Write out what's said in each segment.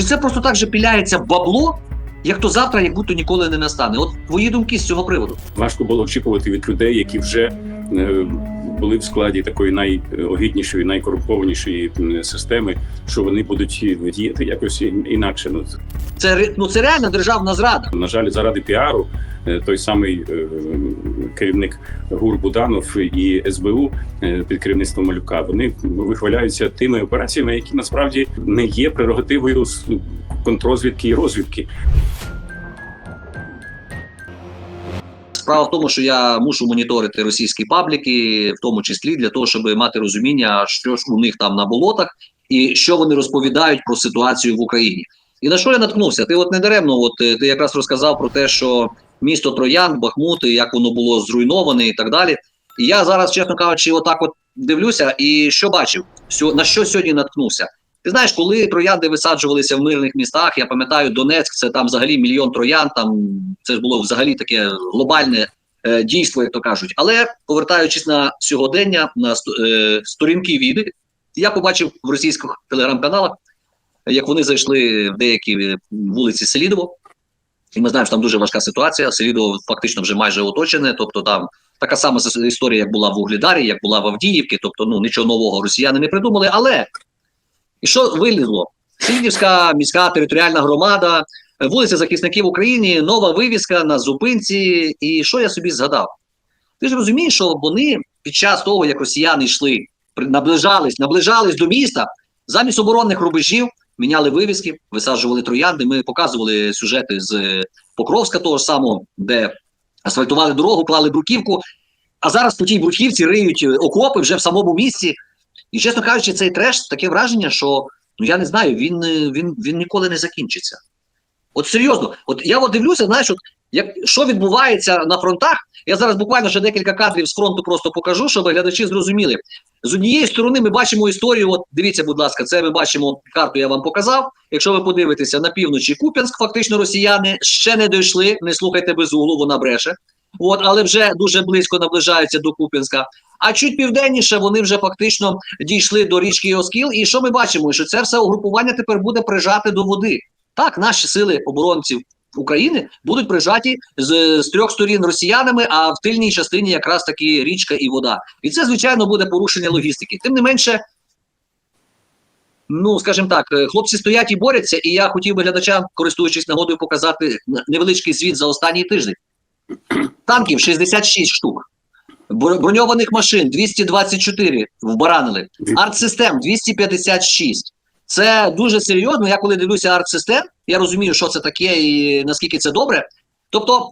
Чи це просто так же піляється бабло, як то завтра, як будто ніколи не настане? От твої думки з цього приводу. Важко було очікувати від людей, які вже е, були в складі такої найогіднішої, найкорумпованішої системи, що вони будуть діяти якось інакше. Ну Це ну це реальна державна зрада. на жаль, заради піару е, той самий е, керівник ГУР Буданов і СБУ е, під керівництвом Малюка вони вихваляються тими операціями, які насправді не є прерогативою контрозвідки і розвідки. Справа в тому, що я мушу моніторити російські пабліки, в тому числі для того, щоб мати розуміння, що ж у них там на болотах і що вони розповідають про ситуацію в Україні. І на що я наткнувся? Ти от недаремно, от е, ти якраз розказав про те, що місто Троян, Бахмут, і як воно було зруйноване і так далі. І я зараз, чесно кажучи, отак от дивлюся, і що бачив, на що сьогодні наткнувся. Ти знаєш, коли троянди висаджувалися в мирних містах, я пам'ятаю Донецьк, це там взагалі мільйон троян, там це ж було взагалі таке глобальне е, дійство, як то кажуть. Але повертаючись на сьогодення, на е, сторінки віди, я побачив в російських телеграм-каналах, як вони зайшли в деякі е, вулиці Селідово. І ми знаємо, що там дуже важка ситуація. Селідово фактично вже майже оточене. Тобто там така сама історія, як була в Углідарі, як була в Авдіївці. Тобто, ну нічого нового росіяни не придумали. Але і що вилізло? Селідівська міська територіальна громада, е, вулиця захисників України, нова вивіска на зупинці. І що я собі згадав? Ти ж розумієш, що вони під час того, як росіяни йшли, наближались, наближались до міста, замість оборонних рубежів міняли вивіски, висаджували троянди. Ми показували сюжети з Покровська, того ж самого, де асфальтували дорогу, клали бруківку. А зараз по тій бруківці риють е, окопи вже в самому місці. І чесно кажучи, цей треш таке враження, що ну я не знаю, він, е, він, він ніколи не закінчиться. От серйозно, от я от дивлюся, знаєш, от як що відбувається на фронтах. Я зараз буквально ще декілька кадрів з фронту просто покажу, щоб глядачі зрозуміли. З однієї сторони, ми бачимо історію. От дивіться, будь ласка, це ми бачимо карту. Я вам показав. Якщо ви подивитеся на півночі Куп'янськ, фактично росіяни ще не дійшли. Не слухайте без углу, вона бреше. От, але вже дуже близько наближаються до Куп'янська. А чуть південніше вони вже фактично дійшли до річки Оскіл. І що ми бачимо? Що це все угрупування тепер буде прижати до води. Так, наші сили оборонців України будуть прижаті з, з трьох сторін росіянами, а в тильній частині якраз таки річка і вода. І це, звичайно, буде порушення логістики. Тим не менше, ну скажімо так, е, хлопці стоять і борються, і я хотів би глядачам, користуючись нагодою, показати невеличкий звіт за останній тиждень. Танків 66 штук. Броньованих машин 224 вбаранили. Артсистем 256. Це дуже серйозно. Я коли дивлюся артсистем, я розумію, що це таке і наскільки це добре. Тобто,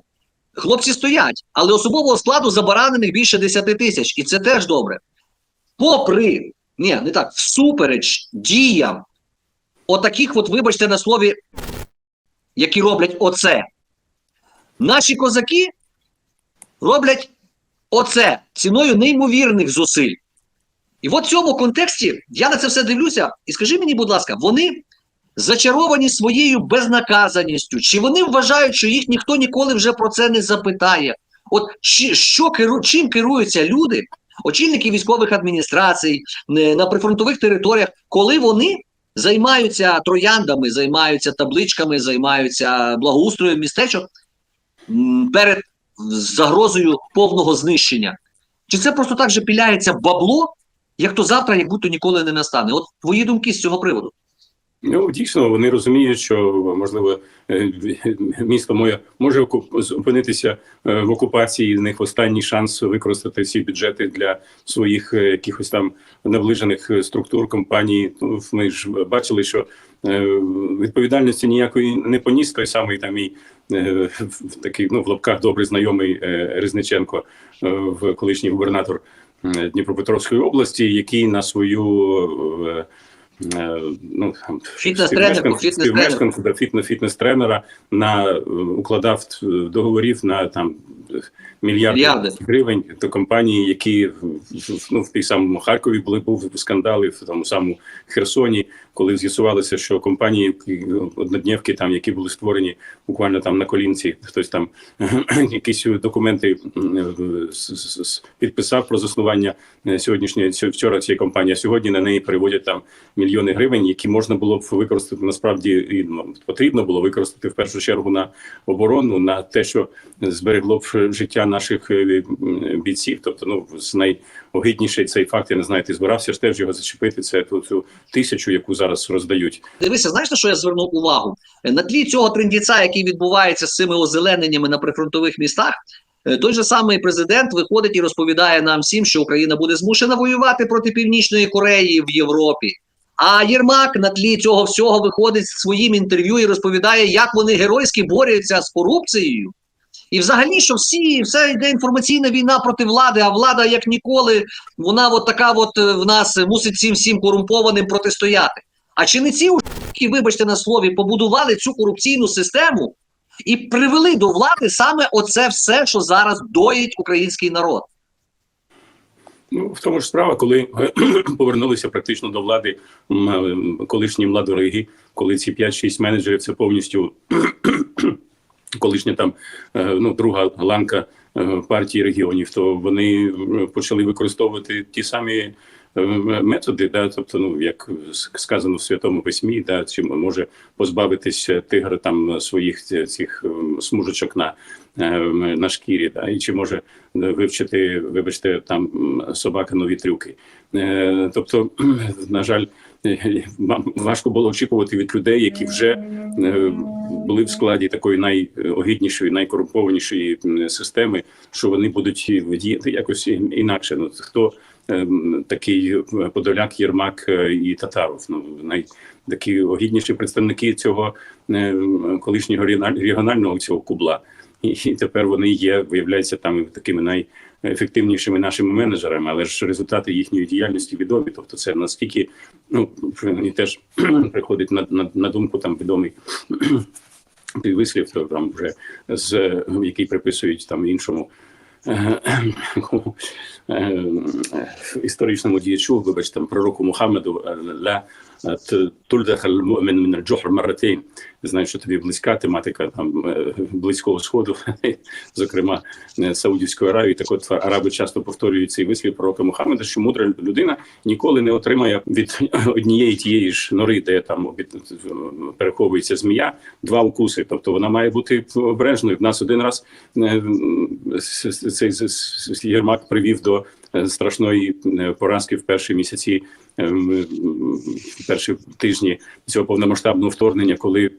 хлопці стоять, але особового складу забаранених більше 10 тисяч, і це теж добре. Попри, ні, не так, всупереч діям отаких, от, вибачте на слові, які роблять оце. Наші козаки роблять оце ціною неймовірних зусиль. І от в цьому контексті я на це все дивлюся, і скажи мені, будь ласка, вони зачаровані своєю безнаказаністю, чи вони вважають, що їх ніхто ніколи вже про це не запитає? От чи, що керу, чим керуються люди, очільники військових адміністрацій на прифронтових територіях, коли вони займаються трояндами, займаються табличками, займаються благоустроєм містечок перед загрозою повного знищення? Чи це просто так же піляється бабло, як то завтра, як будто ніколи не настане? От твої думки з цього приводу. Ну дійсно вони розуміють, що можливо е, місто моє може опинитися е, в окупації. В них останній шанс використати всі бюджети для своїх е, якихось там наближених структур компаній. Ну, Ми ж бачили, що відповідальності ніякої не поніс той самий там і такий ну в лапках добре знайомий Резниченко, в колишній губернатор Дніпропетровської області, який на свою е, е, ну Фітнес-тренер, співмешканця- фітнес-тренер. співмешканця, да, фітнес, фітнес-тренера на е, укладав договорів на там мільярди, Мільярди. гривень до компанії, які ну, в тій самому Харкові були був скандали, в тому самому Херсоні, коли з'ясувалося, що компанії які, однодневки, там які були створені буквально там на колінці, хтось там якісь документи с- підписав про заснування е, сьогоднішньої вчора цієї компанії. А сьогодні на неї переводять там мільйони гривень, які можна було б використати насправді і ну, потрібно було використати в першу чергу на оборону, на те, що зберегло б життя наших е, бійців. Тобто, ну з найогидніший цей факт, я не знаю, ти збирався ж теж його зачепити. Це ту цю тисячу, яку зараз роздають. Дивися, знаєш на що я звернув увагу? Е, На тлі цього трендіця, який відбувається з цими озелененнями на прифронтових містах, е, той же самий президент виходить і розповідає нам всім, що Україна буде змушена воювати проти Північної Кореї в Європі. А Єрмак на тлі цього всього виходить з своїм інтерв'ю і розповідає, як вони геройськи борються з корупцією. І взагалі, що всі, все йде інформаційна війна проти влади, а влада, як ніколи, вона от така от е, в нас е, мусить цим всім корумпованим протистояти. А чи не ці які, вибачте на слові, побудували цю корупційну систему і привели до влади саме оце все, що зараз доїть український народ? Ну, в тому ж справа, коли повернулися практично до влади е, колишні младориги, коли ці 5-6 менеджерів це повністю колишня там е, ну, друга ланка е, партії регіонів, то вони е, почали використовувати ті самі методи, да, тобто, ну як сказано в святому письмі, да, чи може позбавитись тигр там своїх цих е, смужечок на, на шкірі, да, і чи може вивчити, вибачте, там собака нові трюки. Е, Тобто, на жаль, е, вам важко було очікувати від людей, які вже е, були в складі такої найогіднішої, найкорумпованішої системи, що вони будуть діяти якось інакше. Ну хто такий Подоляк, Єрмак е, і Татаров? Ну най такі огідніші представники цього е, колишнього регіональ- регіонального цього кубла. І, тепер вони є, виявляються там такими найефективнішими нашими менеджерами, але ж результати їхньої діяльності відомі. Тобто, це наскільки ну мені теж приходить на, на, на думку там відомий Вислів, то там вже з який приписують там іншому. Е, е, Історичному діячу, вибач, там пророку Мухаммеду е, ля т- тульдах мін. Знаю, що тобі близька тематика там е, близького сходу, зокрема е, Саудівської Аравії. Так от араби часто повторюють цей вислів пророка Мухаммеда, що мудра людина ніколи не отримає від однієї тієї ж нори, де там від, переховується змія, два укуси. Тобто вона має бути обережною. В нас один раз е, цей Єрмак привів до е, страшної е, поразки в перші місяці. е, в Перші тижні цього повномасштабного вторгнення, коли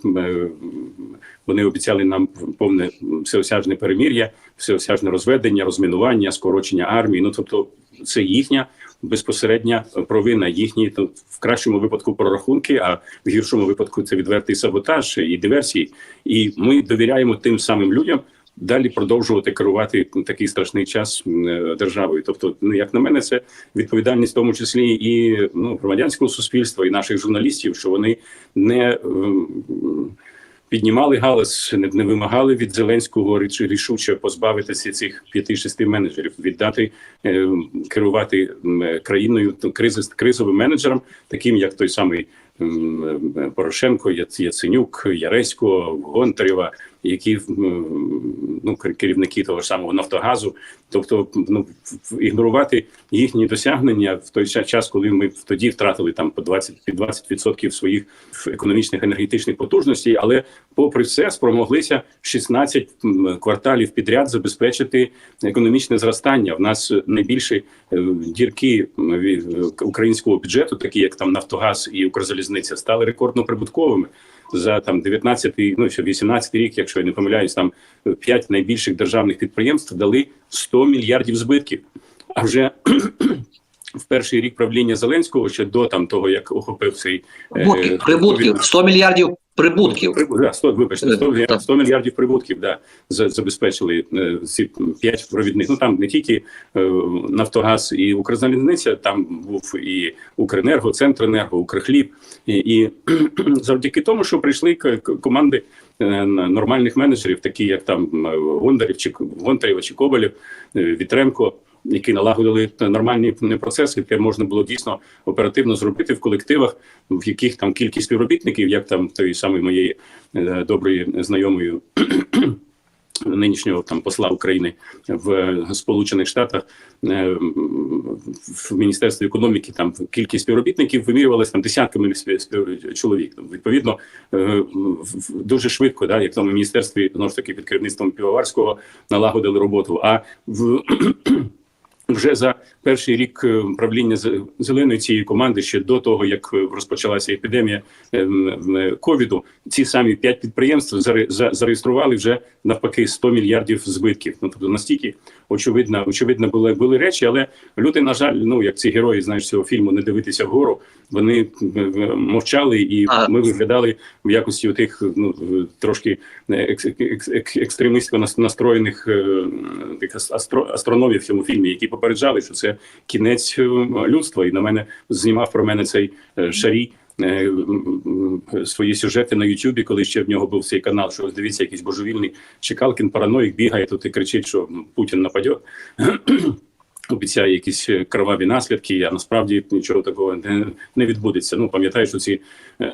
вони обіцяли нам повне всеосяжне перемір'я, всеосяжне розведення, розмінування, скорочення армії. Ну тобто, це їхня безпосередня провина, їхні то в кращому випадку прорахунки, а в гіршому випадку це відвертий саботаж і диверсії. І ми довіряємо тим самим людям. Далі продовжувати керувати такий страшний час е, державою. Тобто, ну як на мене, це відповідальність, в тому числі і ну громадянського суспільства, і наших журналістів, що вони не ем, піднімали галас, не, не вимагали від Зеленського рішуче позбавитися цих п'яти-шести менеджерів, віддати е, керувати е, країною кризовим менеджерам, таким як той самий е, Порошенко, Яц- Яценюк, Яресько, Гонтарєва, які ну кер- керівники того ж самого Нафтогазу, тобто ну ігнорувати їхні досягнення в той час, коли ми тоді втратили там по 20 під 20% своїх економічних енергетичних потужностей, але попри все спромоглися 16 кварталів підряд забезпечити економічне зростання. В нас найбільші е, дірки м, українського бюджету, такі як там Нафтогаз і Укрзалізниця, стали рекордно прибутковими. За там 19-й, ну ще 18-й рік, якщо я не помиляюсь, там 5 найбільших державних підприємств дали 100 мільярдів збитків. А вже в перший рік правління Зеленського, ще до там того, як охопив цей е, Прибутків, прибутків 100 мільярдів прибутків. Прибу- да, 100, вибачте, 100, Е, 100 мільярдів прибутків да, за- забезпечили е, ці п'ять провідних. Ну там не тільки е, Нафтогаз і Укрзалізниця, там був і Укренерго, Центренерго, Укрхліб. І, і завдяки тому, що прийшли команди е, нормальних менеджерів, такі як там Гондарів чи Гонтарєва чи Коболєв, Вітренко. Які налагодили нормальні процеси, яке можна було дійсно оперативно зробити в колективах, в яких там кількість співробітників, як там тої самої моєї е, доброї знайомої нинішнього там посла України в Сполучених Штатах е, в Міністерстві економіки там кількість співробітників вимірювалася там десятками чоловік. Відповідно, е, дуже швидко, да, як там в міністерстві знову ж таки під керівництвом Півоварського налагодили роботу. А в вже за перший рік е, правління зеленої цієї команди, ще до того як е, розпочалася епідемія е, м, е, ковіду, ці самі п'ять підприємств заре- зареєстрували вже навпаки 100 мільярдів збитків. Ну тобто настільки очевидно, очевидно були були речі, але люди, на жаль, ну як ці герої, знаєш, цього фільму не дивитися вгору. Вони е, мовчали, і ми виглядали в якості тих ну трошки екс, екс, екс, екстремістсько настроєних е, тих астро, астрономів в цьому фільмі, які попереджали, що це кінець е, людства. І на мене знімав про мене цей шарій. Е, Свої сюжети на Ютубі, коли ще в нього був цей канал, що ось дивіться, якийсь божевільний Чекалкін, параноїк бігає тут і кричить, що Путін нападе. Обіцяє якісь е, кроваві наслідки, а насправді нічого такого не, не відбудеться. Ну пам'ятаю, що ці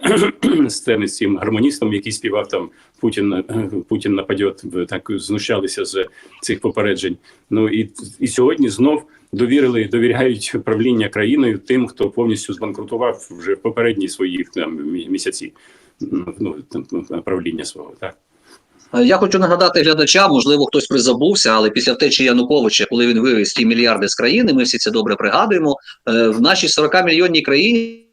сцени з цим гармоністом, який співав там Путін е, Путін нападе, в- так знущалися з цих попереджень. Ну і, і сьогодні знов довірили, довіряють правління країною тим, хто повністю збанкрутував вже в попередні свої там місяці ну, там, правління свого. Так. Е, Я хочу нагадати глядачам, можливо, хтось призабувся, але після втечі Януковича, коли він вивіз ті мільярди з країни, ми всі це добре пригадуємо. е, В нашій 40 мільйонній країні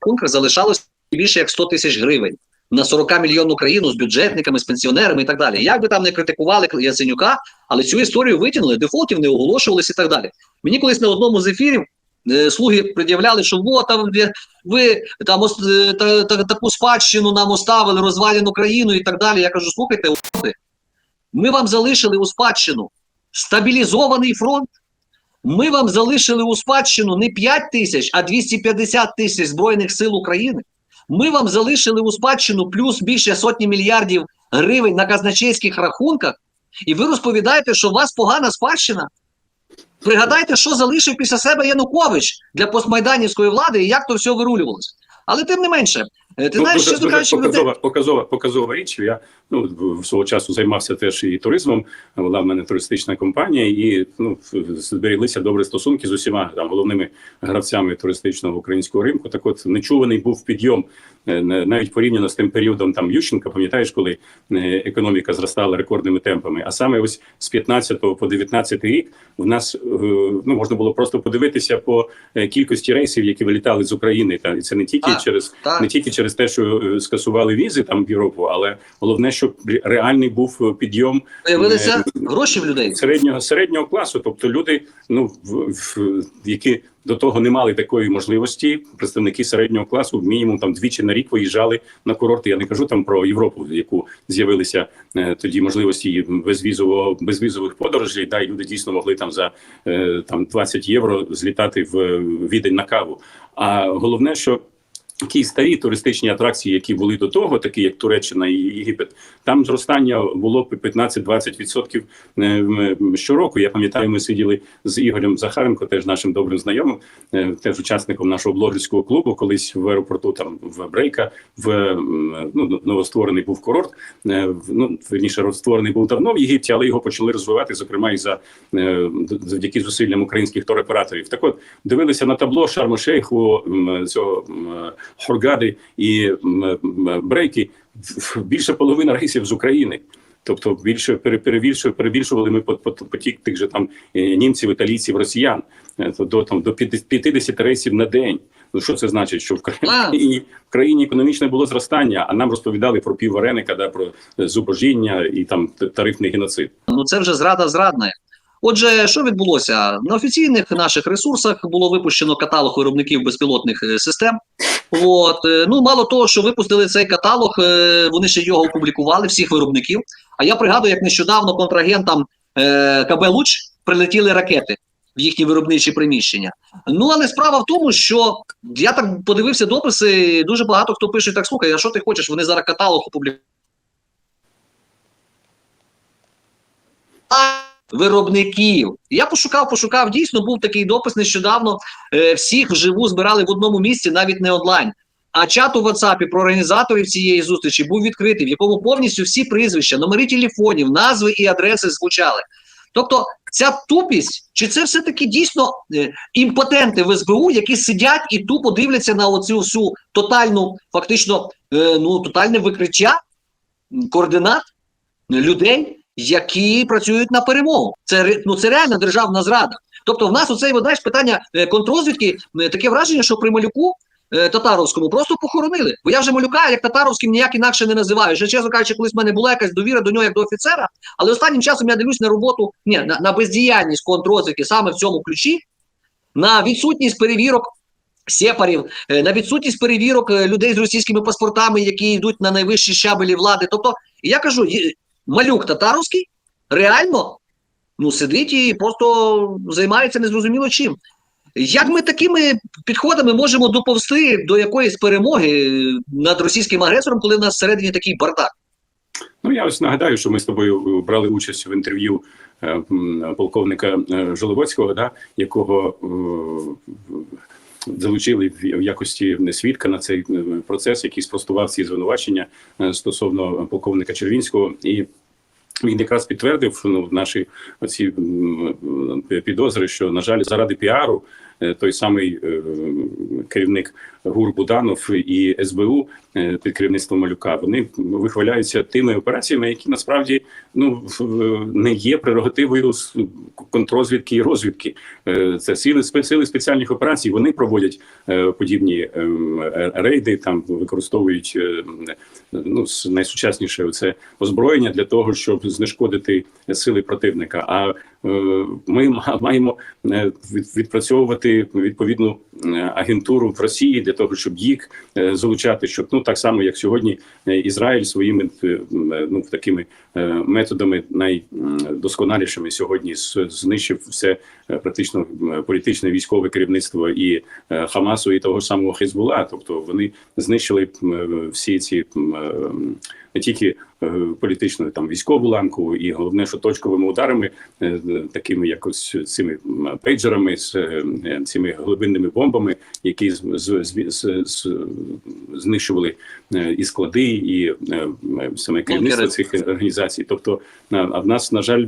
в рахунках залишалось більше як 100 тисяч гривень на 40 мільйонну країну з бюджетниками, з пенсіонерами і так далі. Як би там не критикували Яценюка, але цю історію витягнули, дефолтів не оголошувалися і так далі. Мені колись на одному з ефірів е, слуги пред'являли, що вот там ви, там ос- е, та, та, таку спадщину нам оставили, розвалену країну і так далі. Я кажу, слухайте, ми вам залишили у спадщину стабілізований фронт. Ми вам залишили у спадщину не 5 тисяч, а 250 тисяч Збройних сил України. Ми вам залишили у спадщину плюс більше сотні мільярдів гривень на казначейських рахунках, і ви розповідаєте, що у вас погана спадщина. Пригадайте, що залишив після себе Янукович для постмайданівської влади і як то все вирулювалося. Але тим не менше, ти Ну, знаєш, дуже кажучи, показова, показова, показова річ. Я ну в- свого часу займався теж і туризмом. Була в мене туристична компанія, і ну зберіглися добрі стосунки з усіма там головними гравцями туристичного українського ринку. Так, от нечуваний був підйом е, на- навіть порівняно з тим періодом там Ющенка. Пам'ятаєш, коли е, економіка зростала рекордними темпами. А саме ось з 15 по 19 рік в нас е, ну можна було просто подивитися по е, кількості рейсів, які вилітали з України. Та і це не тільки Так, через так. не тільки через те, що е, скасували візи там в Європу, але головне, щоб реальний був е, підйом Появилися е, гроші в людей. середнього середнього класу, тобто люди, ну в, в які до того не мали такої можливості, представники середнього класу мінімум там двічі на рік виїжджали на курорти. Я не кажу там про Європу, в яку з'явилися е, тоді можливості безвізового безвізових подорожей. Да, і люди дійсно могли там за е, там 20 євро злітати в відень на каву. А головне, що Ті старі туристичні атракції, які були до того, такі як Туреччина і Єгипет, там зростання було б 15-20% е, щороку. Я пам'ятаю, ми сиділи з Ігорем Захаренко, теж нашим добрим знайомим, е, теж учасником нашого блогерського клубу, колись в аеропорту там в Брейка, в ну, новостворений був курорт. е, Ну верніше створений був давно в Єгипті, але його почали розвивати, зокрема і за завдяки зусиллям українських туроператорів. Так от дивилися на табло Шарм-Шейху цього м, Хургади і Брейки більше половина рейсів з України. Тобто більше пере- перебільшували, перебільшували ми пот- пот- потік тих же там е, німців, італійців, росіян е, до там до 50 рейсів на день. Ну що це значить? Що в країні в країні економічне було зростання, а нам розповідали про піввареника, да про е, зубожіння і там тарифний геноцид. Ну це вже зрада зрадна. Отже, що відбулося на офіційних наших ресурсах було випущено каталог виробників безпілотних е, систем. От е, ну мало того, що випустили цей каталог, е, вони ще його опублікували всіх виробників. А я пригадую, як нещодавно контрагентам КБ Луч прилетіли ракети в їхні виробничі приміщення. Ну але справа в тому, що я так подивився дописи. Дуже багато хто пише: так слухай, а що ти хочеш? Вони зараз каталог опублікують. Виробників. Я пошукав, пошукав. Дійсно, був такий допис нещодавно. Е, всіх вживу збирали в одному місці, навіть не онлайн. А чат у WhatsApp про організаторів цієї зустрічі був відкритий, в якому повністю всі прізвища, номери телефонів, назви і адреси звучали. Тобто, ця тупість, чи це все-таки дійсно е, імпотенти в СБУ, які сидять і тупо дивляться на оцю всю тотальну, фактично, е, ну тотальне викриття координат людей, які працюють на перемогу. Це ну це реальна державна зрада. Тобто, в нас оцей знаєш, питання е, контрозвідки, таке враження, що при малюку е, татаровському просто похоронили. Бо я вже малюка, як татаровським, ніяк інакше не називаю. Вже чесно кажучи, колись в мене була якась довіра до нього як до офіцера, але останнім часом я дивлюсь на роботу, ні, на, на бездіяльність контрозвідки саме в цьому ключі, на відсутність перевірок. Сепарів, е, на відсутність перевірок людей з російськими паспортами, які йдуть на найвищі щабелі влади. Тобто, я кажу, малюк татаровський реально ну, сидить і просто займається незрозуміло чим. Як ми такими підходами можемо доповзти до якоїсь перемоги над російським агресором, коли в нас всередині такий бардак? Ну я ось нагадаю, що ми з тобою брали участь в інтерв'ю е, полковника е, Жоловоцького, да, якого е, залучили в якості свідка на цей е, процес, який спростував ці звинувачення е, стосовно полковника Червінського і. Він якраз підтвердив ну, наші оці підозри, що на жаль, заради піару е, той самий е, керівник ГУР Буданов і СБУ е, під керівництвом Малюка вони вихваляються тими операціями, які насправді ну не є прерогативою контрозвідки і розвідки. Е, Це сили сили спеціальних операцій. Вони проводять е, подібні ем, е, рейди, там використовують е, ну найсучасніше це озброєння для того, щоб знешкодити сили противника. А е, ми ма- маємо е, від- відпрацьовувати відповідну е, агентуру в Росії для того, щоб їх е, залучати, щоб ну так само, як сьогодні е, Ізраїль своїми е, е, ну такими е, методами найдосконалішими сьогодні знищив все е, практично політичне військове керівництво і е, Хамасу, і того ж самого Хезбула. Тобто вони знищили е, всі ці е, не тільки е, політичну там військову ланку, і головне, що точковими ударами, е, такими як ось цими пейджерами, з е, цими глибинними бомбами, які з, з, з, з, знищували і склади, і е, саме керівництво цих організацій. Тобто, а в нас, на жаль,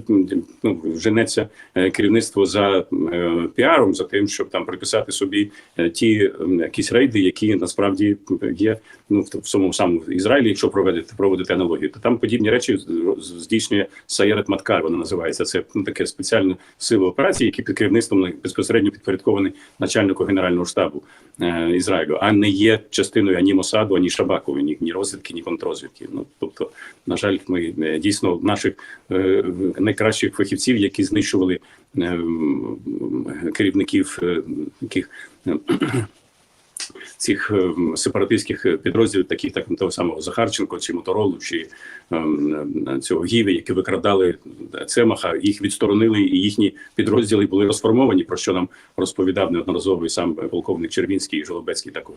ну женеться е, керівництво за е, піаром, за тим, щоб там приписати собі е, ті якісь рейди, які насправді є ну в самому самому Ізраїлі, якщо проводити проводити аналогію, то там подібні речі здійснює Саєрет Маткар. Вона називається це ну, таке спеціальне сили операції, які під керівництвом безпосередньо підпорядковані начальнику генерального штабу е, Ізраїлю, а не є частиною ані Мосаду, ані Шабаку, ні, ні розвідки, ні контрозвідки. Ну тобто, на жаль, ми е, дійсно наших е, найкращих фахівців, які знищували е, керівників е, таких. е, Цих е, сепаратистських підрозділів, таких так того самого Захарченко, чи Моторолу, чи ем, цього Гіві, які викрадали Цемаха, їх відсторонили, і їхні підрозділи були розформовані. Про що нам розповідав неодноразово і сам полковник Червінський і Жолобецький також.